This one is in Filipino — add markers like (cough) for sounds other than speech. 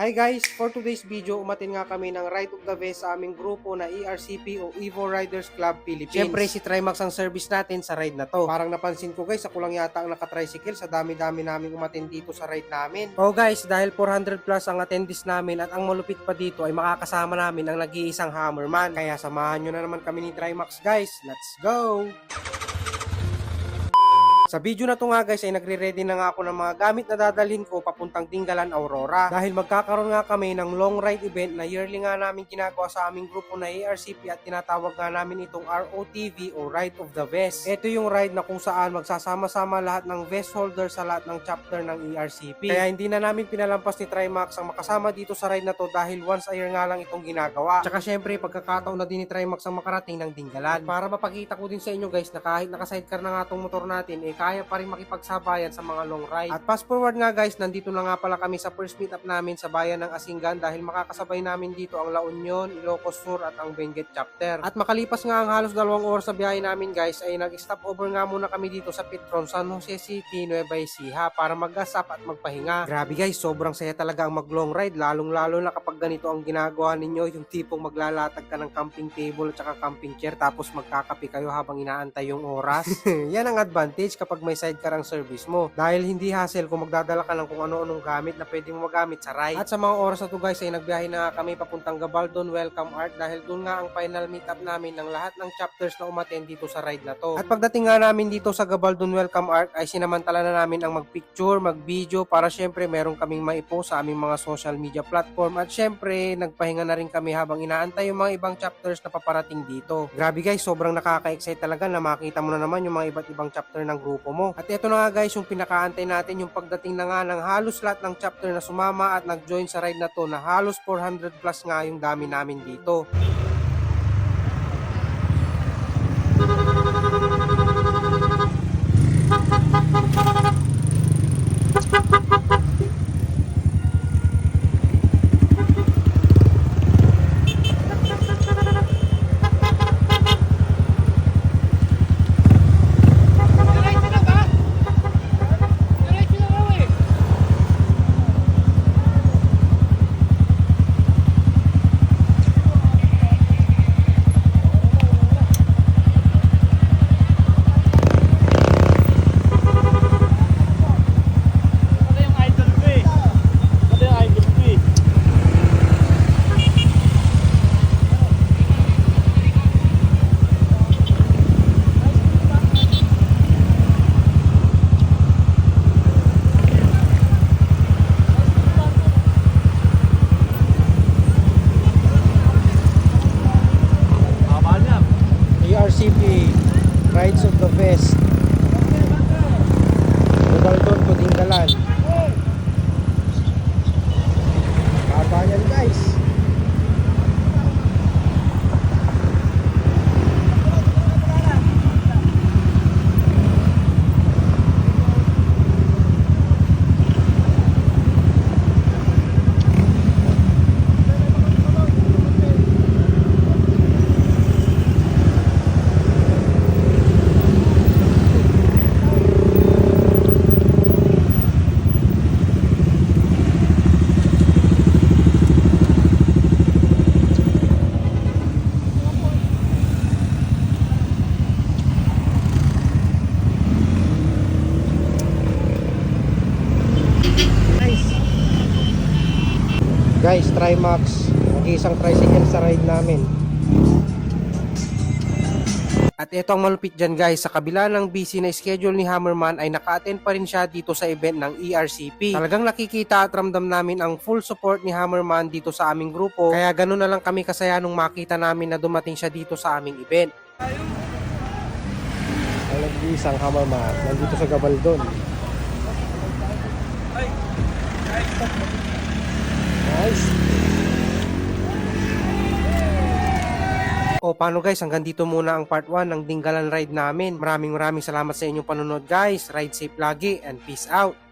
Hi guys! For today's video, umatin nga kami ng Ride of the Vest sa aming grupo na ERCP o Evo Riders Club Philippines. Siyempre, si Trimax ang service natin sa ride na to. Parang napansin ko guys, ako lang yata ang nakatricycle sa dami-dami naming umatin dito sa ride namin. Oh guys, dahil 400 plus ang attendees namin at ang malupit pa dito ay makakasama namin ang nag-iisang Hammerman. Kaya samahan nyo na naman kami ni Trimax guys. Let's go! Sa video na to nga guys ay nagre-ready na nga ako ng mga gamit na dadalhin ko papuntang Tinggalan, Aurora. Dahil magkakaroon nga kami ng long ride event na yearly nga namin ginagawa sa aming grupo na ARCP at tinatawag nga namin itong ROTV o Ride of the Vest. Ito yung ride na kung saan magsasama-sama lahat ng vest holder sa lahat ng chapter ng ERCP. Kaya hindi na namin pinalampas ni Trimax ang makasama dito sa ride na to dahil once a year nga lang itong ginagawa. Tsaka syempre pagkakataon na din ni Trimax ang makarating ng Tinggalan. Para mapakita ko din sa inyo guys na kahit naka-sidecar na nga itong motor natin eh kaya pa rin makipagsabayan sa mga long ride. At fast forward nga guys, nandito na nga pala kami sa first meet up namin sa bayan ng Asingan dahil makakasabay namin dito ang La Union, Ilocos Sur at ang Benguet chapter. At makalipas nga ang halos dalawang oras sa biyahe namin guys ay nag-stop over nga muna kami dito sa Petron, San Jose City, Nueva Ecija para mag-gasap at magpahinga. Grabe guys, sobrang saya talaga ang mag long ride lalong lalo na kapag ganito ang ginagawa ninyo yung tipong maglalatag ka ng camping table at saka camping chair tapos magkakape kayo habang inaantay yung oras. (laughs) Yan ang advantage kapag may sidecar ang service mo. Dahil hindi hassle kung magdadala ka ng kung ano-anong gamit na pwede mo magamit sa ride. At sa mga oras na to guys ay nagbiyahe na kami papuntang Gabaldon Welcome Art dahil doon nga ang final meetup namin ng lahat ng chapters na umattend dito sa ride na to. At pagdating nga namin dito sa Gabaldon Welcome Art ay sinamantala na namin ang magpicture, mag-video para syempre meron kaming maipo sa aming mga social media platform at syempre nagpahinga na rin kami habang inaantay yung mga ibang chapters na paparating dito. Grabe guys, sobrang nakaka-excite talaga na makita mo na naman yung mga iba't ibang chapter ng grupo mo. At ito na nga guys yung pinakaantay natin yung pagdating na nga ng halos lahat ng chapter na sumama at nag-join sa ride na to na halos 400 plus nga yung dami namin dito. ARCP Rides of the Vest Gabaldon to Tinggalan Baba yan guys Nice. Guys, Trimax. Nag-iisang tricycle sa ride namin. At ito ang malupit dyan guys, sa kabila ng busy na schedule ni Hammerman ay naka-attend pa rin siya dito sa event ng ERCP. Talagang nakikita at ramdam namin ang full support ni Hammerman dito sa aming grupo. Kaya ganun na lang kami kasaya nung makita namin na dumating siya dito sa aming event. Ang nag-iisang Hammerman, nandito sa Gabaldon. Nice. O paano guys, hanggang dito muna ang part 1 ng Dinggalan Ride namin. Maraming maraming salamat sa inyong panonood guys. Ride safe lagi and peace out.